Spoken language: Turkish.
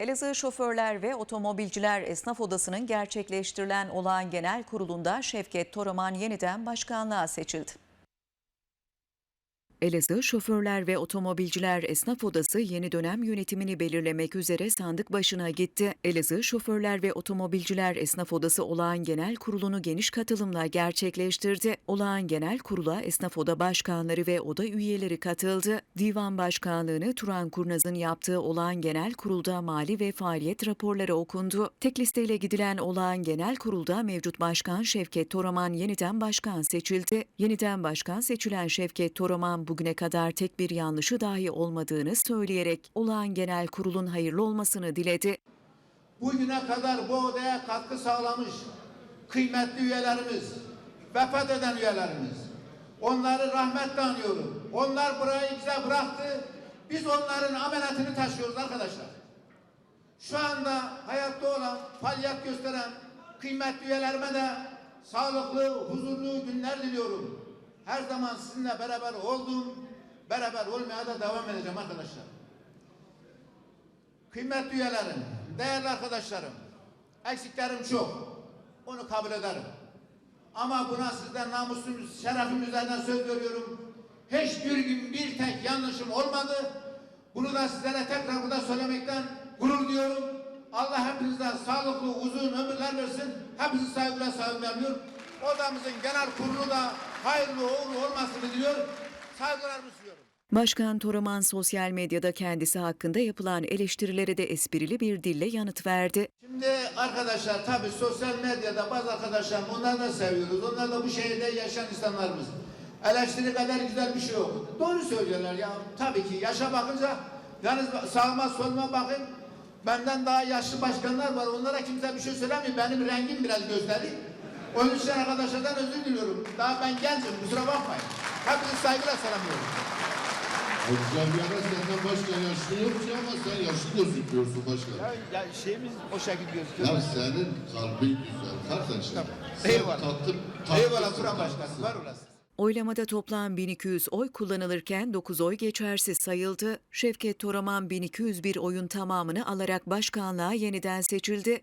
Elazığ Şoförler ve Otomobilciler Esnaf Odası'nın gerçekleştirilen olağan genel kurulunda Şevket Toraman yeniden başkanlığa seçildi. Elazığ Şoförler ve Otomobilciler Esnaf Odası yeni dönem yönetimini belirlemek üzere sandık başına gitti. Elazığ Şoförler ve Otomobilciler Esnaf Odası olağan genel kurulunu geniş katılımla gerçekleştirdi. Olağan genel kurula esnaf oda başkanları ve oda üyeleri katıldı. Divan başkanlığını Turan Kurnaz'ın yaptığı olağan genel kurulda mali ve faaliyet raporları okundu. Tek listeyle gidilen olağan genel kurulda mevcut başkan Şevket Toraman yeniden başkan seçildi. Yeniden başkan seçilen Şevket Toraman bugüne kadar tek bir yanlışı dahi olmadığını söyleyerek olağan genel kurulun hayırlı olmasını diledi. bugüne kadar bu odaya katkı sağlamış kıymetli üyelerimiz, vefat eden üyelerimiz. Onları rahmetle anıyorum. Onlar burayı bize bıraktı. Biz onların ameliyatını taşıyoruz arkadaşlar. Şu anda hayatta olan, faaliyet gösteren kıymetli üyelerime de sağlıklı, huzurlu günler diliyorum. Her zaman sizinle beraber oldum, beraber olmaya da devam edeceğim arkadaşlar. Kıymetli üyelerim, değerli arkadaşlarım, eksiklerim çok. Onu kabul ederim. Ama buna sizden namusum, şerefim üzerinden söz veriyorum. Hiçbir gün bir tek yanlışım olmadı. Bunu da sizlere tekrar burada söylemekten gurur duyuyorum. Allah hepinizden sağlıklı, uzun ömürler versin. Hepinizi saygıyla selamlıyorum. Odamızın genel kurulu da hayırlı uğurlu olmasını diliyorum. Saygılarımı sunuyorum. Başkan Toraman sosyal medyada kendisi hakkında yapılan eleştirilere de esprili bir dille yanıt verdi. Şimdi arkadaşlar tabii sosyal medyada bazı arkadaşlar onları da seviyoruz. Onlar da bu şehirde yaşayan insanlarımız. Eleştiri kadar güzel bir şey yok. Doğru söylüyorlar ya. Tabii ki yaşa bakınca yalnız sağıma soluma bakın. Benden daha yaşlı başkanlar var. Onlara kimse bir şey söylemiyor. Benim rengim biraz gösterdi. Onun için arkadaşlardan özür diliyorum. Daha ben gencim. Kusura bakmayın. Hepinizi saygıyla selamlıyorum. Hocam yana senden başka yaşlı yok ki ama sen yaşlı gözüküyorsun başkan. Ya, ya şeyimiz o şekilde gözüküyor. Ya senin kalbin güzel kardeşim. Sen Eyvallah. tatlı, Eyvallah tatlısın, Turan. Başkanım. Var olasın. Oylamada toplam 1200 oy kullanılırken 9 oy geçersiz sayıldı. Şevket Toraman 1201 oyun tamamını alarak başkanlığa yeniden seçildi.